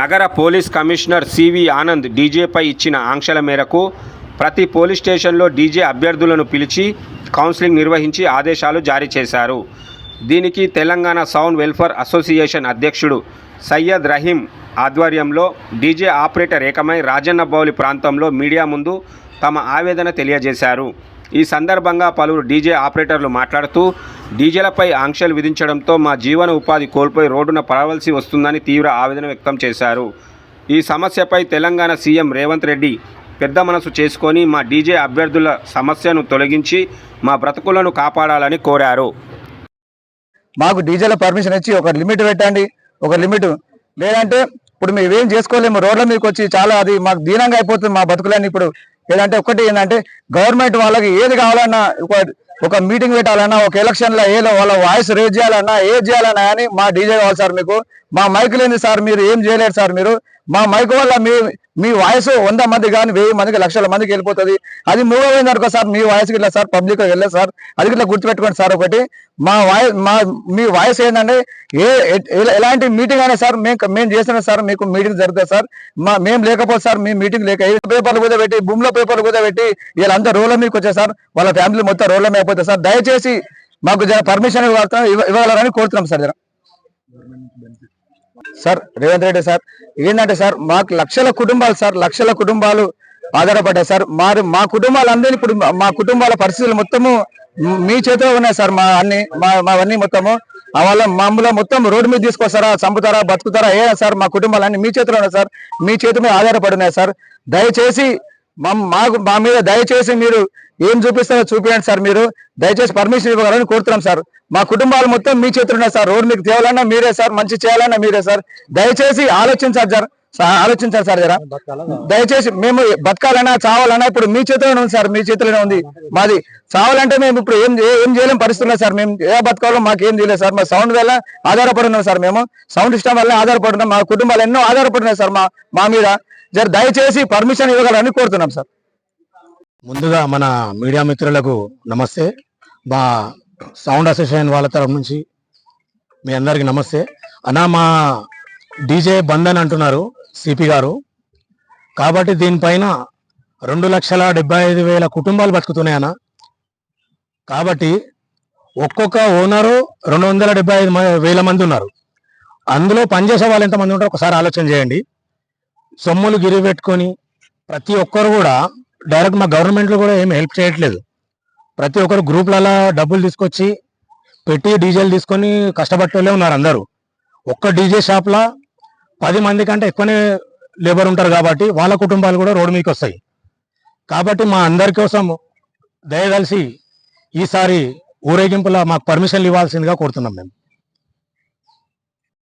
నగర police commissioner C V Anand డీజేపై ఇచ్చిన ఆంక్షల మేరకు ప్రతి పోలీస్ స్టేషన్లో డీజే అభ్యర్థులను పిలిచి కౌన్సిలింగ్ నిర్వహించి ఆదేశాలు జారీ చేశారు. దీనికి తెలంగాణ సౌండ్ వెల్ఫేర్ అసోసియేషన్ అధ్యక్షుడు సయ్యద్ రహీం ఆధ్వర్యంలో డీజే ఆపరేటర్ ఏకమై రాజన్న బౌలి ప్రాంతంలో మీడియా ముందు తమ ఆవేదన తెలియజేశారు. ఈ సందర్భంగా పలువురు డీజే ఆపరేటర్లు మాట్లాడుతూ డీజేలపై ఆంక్షలు విధించడంతో మా జీవన ఉపాధి కోల్పోయి రోడ్డున పడవలసి వస్తుందని తీవ్ర ఆవేదన వ్యక్తం చేశారు. ఈ సమస్యపై తెలంగాణ సీఎం రేవంత్ రెడ్డి పెద్ద మనసు చేసుకొని మా డీజే అభ్యర్థుల సమస్యను తొలగించి మా బ్రతుకులను కాపాడాలని కోరారు. మాకు డీజేల పర్మిషన్ ఇచ్చి ఒక లిమిట్ పెట్టండి. ఒక లిమిట్ లేదంటే ఇప్పుడు మేము ఏం చేసుకోలేము. రోడ్ల మీదకి వచ్చి చాలా అది మాకు దీనంగా అయిపోతుంది మా బతుకులన్నీ ఇప్పుడు. ఏదంటే ఒకటి ఏంటంటే గవర్నమెంట్ వాళ్ళకి ఏది కావాలన్నా ఒక ఒక మీటింగ్ పెట్టాలన్నా ఒక ఎలక్షన్లో ఏదో వాళ్ళ వాయిస్ రేజ్ చేయాలన్నా ఏది చేయాలన్నా కానీ మా డీజే కావాలి సార్ మీకు. మా మైక్ లేని సార్ మీరు ఏం చేయలేరు సార్ మీరు. మా మైక్ వల్ల మీ మీ వాయిస్ వంద మంది కానీ వెయ్యి మందికి లక్షల మందికి వెళ్ళిపోతుంది. అది మూగపోయింది అనుకో సార్ మీ వాయిస్ ఇట్లా సార్ పబ్లిక్ వెళ్ళలేదు సార్ అది ఇట్లా గుర్తుపెట్టుకోండి సార్ ఒకటి. మా వాయిస్ మా మీ వాయిస్ ఏంటంటే ఏ ఎలాంటి మీటింగ్ అయినా సార్ మేము మేము చేసిన సార్ మీకు మీటింగ్ జరుగుతుంది సార్. మా మేము లేకపోతే సార్ మీ మీటింగ్ లేక పేపర్లు కూడా పెట్టి భూమిలో పేపర్లు కూడా పెట్టి వీళ్ళంతా రోడ్ల మీకు వచ్చారు సార్ వాళ్ళ ఫ్యామిలీ మొత్తం రోడ్ల మీద అయిపోతుంది సార్. దయచేసి మాకు జర పర్మిషన్ ఇవ్వగలరని కోరుతున్నాం సార్ జర. సార్ రేవంత్ రెడ్డి సార్ ఏంటంటే సార్ మాకు లక్షల కుటుంబాలు సార్ లక్షల కుటుంబాలు ఆధారపడ్డాయి సార్. మరి మా కుటుంబాలందరినీ ఇప్పుడు మా కుటుంబాల పరిస్థితులు మొత్తము మీ చేతిలో ఉన్నాయి సార్ మా అన్ని మా మావన్నీ మొత్తము. వాళ్ళ మమ్మల్ని మొత్తం రోడ్డు మీద తీసుకొస్తారా చంపుతారా బతుకుతారా ఏ సార్ మా కుటుంబాలన్నీ మీ చేతిలో ఉన్నాయి సార్. మీ చేతి మీద ఆధారపడి ఉన్నాయి సార్. దయచేసి మాకు మా మీద దయచేసి మీరు ఏం చూపిస్తారో చూపించండి సార్ మీరు. దయచేసి పర్మిషన్ ఇవ్వగలని కోరుతున్నాం సార్. మా కుటుంబాలు మొత్తం మీ చేతులు ఉన్నాయి సార్. రోడ్డు మీకు తేవాలన్నా మీరే సార్. మంచి చేయాలన్నా మీరే సార్. దయచేసి ఆలోచించారు సార్ ఆలోచించారు సార్ జరా. దయచేసి మేము బతకాలన్నా చావాలన్నా ఇప్పుడు మీ చేతిలోనే ఉంది సార్. మీ చేతిలోనే ఉంది మాది. చావాలంటే మేము ఇప్పుడు ఏం ఏం చేయలేం పరిస్థితుల్లో సార్. మేము ఏ బతకాలో మాకు ఏం చేయలేదు సార్. మా సౌండ్ వల్ల ఆధారపడి ఉన్నాం సార్ మేము. సౌండ్ సిస్టమ్ వల్ల ఆధారపడి మా కుటుంబాలు ఎన్నో ఆధారపడినాయి సార్ మా మా మీద. జర దయచేసి పర్మిషన్ ఇవ్వగలని కోరుతున్నాం సార్. ముందుగా మన మీడియా మిత్రులకు నమస్తే. మా సౌండ్ అసోసియేషన్ వాళ్ళ తరఫు నుంచి మీ అందరికి నమస్తే. అన్న మా డీజే బంద్ అని అంటున్నారు సిపి గారు. కాబట్టి దీనిపైన రెండు లక్షల డెబ్బై ఐదు వేల కుటుంబాలు బతుకుతున్నాయి అన్న. కాబట్టి ఒక్కొక్క ఓనరు రెండు వందల డెబ్బై ఐదు వేల మంది ఉన్నారు. అందులో పనిచేసే వాళ్ళు ఎంతమంది ఉంటారో ఒకసారి ఆలోచన చేయండి. సొమ్ములు గిరి పెట్టుకొని ప్రతి ఒక్కరు కూడా డైరెక్ట్ మా గవర్నమెంట్లో కూడా ఏం హెల్ప్ చేయట్లేదు. ప్రతి ఒక్కరు గ్రూప్లలో డబ్బులు తీసుకొచ్చి పెట్టి డీజిల్ తీసుకొని కష్టపడే ఉన్నారు అందరూ. ఒక్క డీజే షాప్లో పది మంది కంటే ఎక్కువనే లేబర్ ఉంటారు కాబట్టి వాళ్ళ కుటుంబాలు కూడా రోడ్డు మీదకి వస్తాయి. కాబట్టి మా అందరి కోసం దయదలిసి ఈసారి ఊరేగింపులో మాకు పర్మిషన్లు ఇవ్వాల్సిందిగా కోరుతున్నాం మేము.